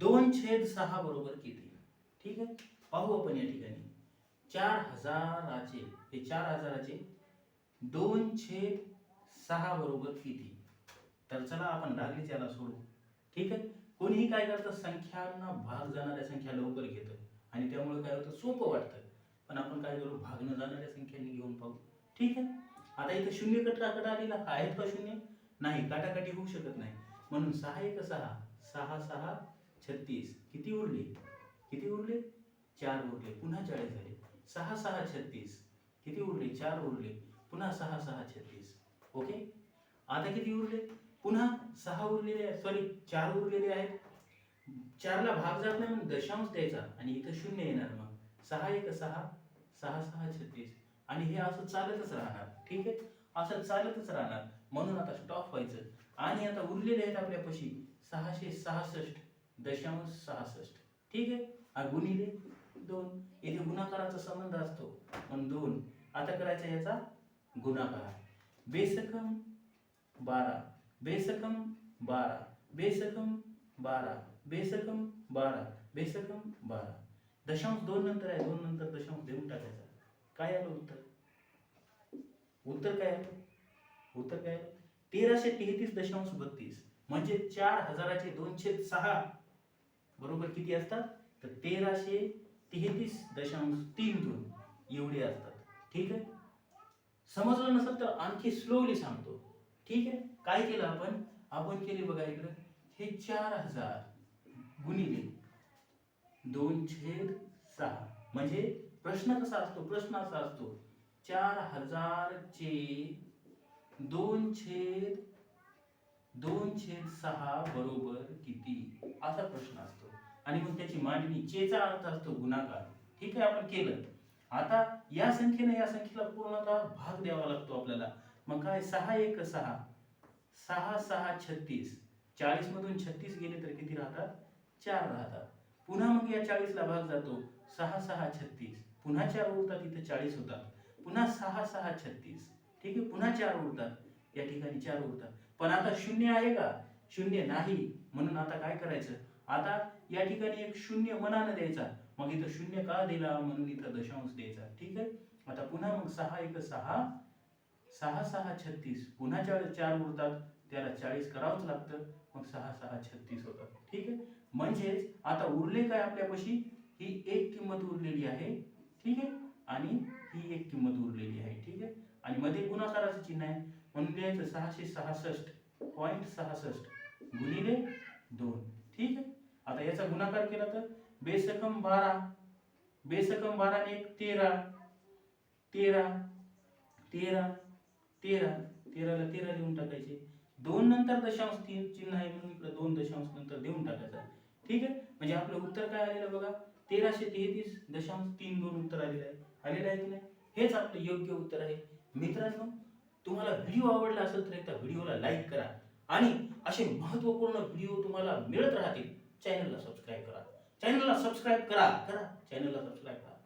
दोन छेद सहा बरोबर किती? ठीक आहे? पाहू आपण या ठिकाणी. चार हजाराचे हे चार हजाराचे दोन छेद सहा बरोबर किती? तर चला आपण डागलीच याला सोडू. ठीक आहे? कोणीही काय करतं? संख्यांना भाग जाणाऱ्या संख्या लवकर घेतं. आणि त्यामुळे काय होतं? सोपं वाटतं. पण आपण काय करू? भाग न जाणाऱ्या संख्यांनी घेऊन पाहू. ठीक आहे? आता इथं शून्य कटरा कटा आलेला आहेत का शून्य? नाही काटाकाटी होऊ शकत नाही. म्हणून सहा एक सहा सहा सहा छत्तीस. किती उरले? किती उरले? चार उरले. पुन्हा चाळीस झाले. सहा सहा छत्तीस. किती उरले? चार उरले. पुन्हा सहा सहा छत्तीस. ओके? आता किती उरले? पुन्हा सहा उरलेले आहेत. सॉरी चार उरलेले आहेत. चारला भाग जात नाही म्हणून दशांश द्यायचा आणि इथं शून्य येणार मग. सहा एक सहा सहा सहा छत्तीस. आणि हे असं चालतच राहणार. ठीक आहे? असं चालतच राहणार. म्हणून आता स्टॉप व्हायचं. आणि आता उरलेले आहेत आपल्यापाशी सहाशे सहासष्ट. दशांश सहासष्ट. ठीक आहे? आणि गुणिले दोन. इथे गुणाकाराचा संबंध असतो. पण दोन. आता करायचा याचा गुणाकार. बेसकम बारा. बेसकम बारा. बेसकम बारा. बेसकम बारा. बेसकम बारा. दशांश दोन नंतर आहे. दोन नंतर दशांश देऊन टाकायचा. काय आलं उत्तर? उत्तर काय आलं? उत्तर काय आलं? तेराशे तेहतीस दशांश बत्तीस. म्हणजे चार हजाराचे दोनशे सहा बरोबर किती असतात? तर तेराशे तेहतीस दशांश तीन दोन एवढे असतात. ठीक आहे? समजलं नसेल तर आणखी स्लोली सांगतो. ठीक आहे? काय केलं आपण? आपण केले बघा इकडं. हे चार हजार गुणिले दोन छेद सहा. म्हणजे प्रश्न कसा असतो? प्रश्न असा असतो. चार हजारचे दोन छेद दोन छेद सहा बरोबर किती? असा प्रश्न असतो. आणि मग त्याची मांडणी चेचा अर्थ असतो गुणाकार. ठीक आहे आपण केलं. आता या संख्येने या संख्येला पूर्णतः भाग द्यावा लागतो आपल्याला. मग काय? सहा एक सहा. सहा सहा छत्तीस. चाळीस मधून छत्तीस गेले तर किती राहतात? चार राहतात. पुन्हा मग या चाळीसला भाग जातो. सहा सहा छत्तीस. पुन्हा चार उरतात इथे चाळीस होतात. पुन्हा सहा सहा छत्तीस. ठीक आहे पुन्हा चार उरतात. या ठिकाणी चार उरतात पण आता शून्य आहे का? शून्य नाही. म्हणून आता काय करायचं? आता या ठिकाणी एक शून्य मनानं द्यायचा. मग इथं शून्य का दिला? म्हणून इथं दशांश द्यायचा. ठीक आहे? आता पुन्हा मग सहा एक सहा सहा सहा छत्तीस. पुन्हा चार चार उरतात. त्याला चाळीस करावंच लागतं. मग सहा सहा छत्तीस होतात. ठीक आहे? म्हणजेच आता उरले काय आपल्यापाशी? ही एक किंमत उरलेली आहे. ठीक आहे? आणि ही एक किंमत उरलेली आहे. ठीक आहे? आणि मध्ये गुणाकाराचं चिन्ह आहे. म्हणून लिहायचं सहाशे सहासष्ट पॉईंट सहासष्ट गुणिले दोन. ठीक आहे? आता याचा गुणाकार केला तर बेसकम बारा. बेसकम बाराने एक तेरा. तेरा तेरा तेरा. तेराला तेरा लिहून टाकायचे. दोन नंतर दशांश तीन चिन्ह आहे म्हणून इकडे दोन दशांश नंतर देऊन टाकायचा. ठीक आहे? म्हणजे आपलं उत्तर काय आलेलं बघा? तेराशे तेहतीस दशांश तीन दोन उत्तर आलेलं आहे. आलेलं आहे की नाही? हेच आपलं योग्य उत्तर आहे. मित्रांनो तुम्हाला व्हिडिओ आवडला असेल तर एकदा व्हिडिओला लाईक करा. आणि असे महत्त्वपूर्ण व्हिडिओ तुम्हाला मिळत राहतील चॅनलला सबस्क्राईब करा. चॅनलला सबस्क्राईब करा. करा. चॅनलला सबस्क्राईब करा.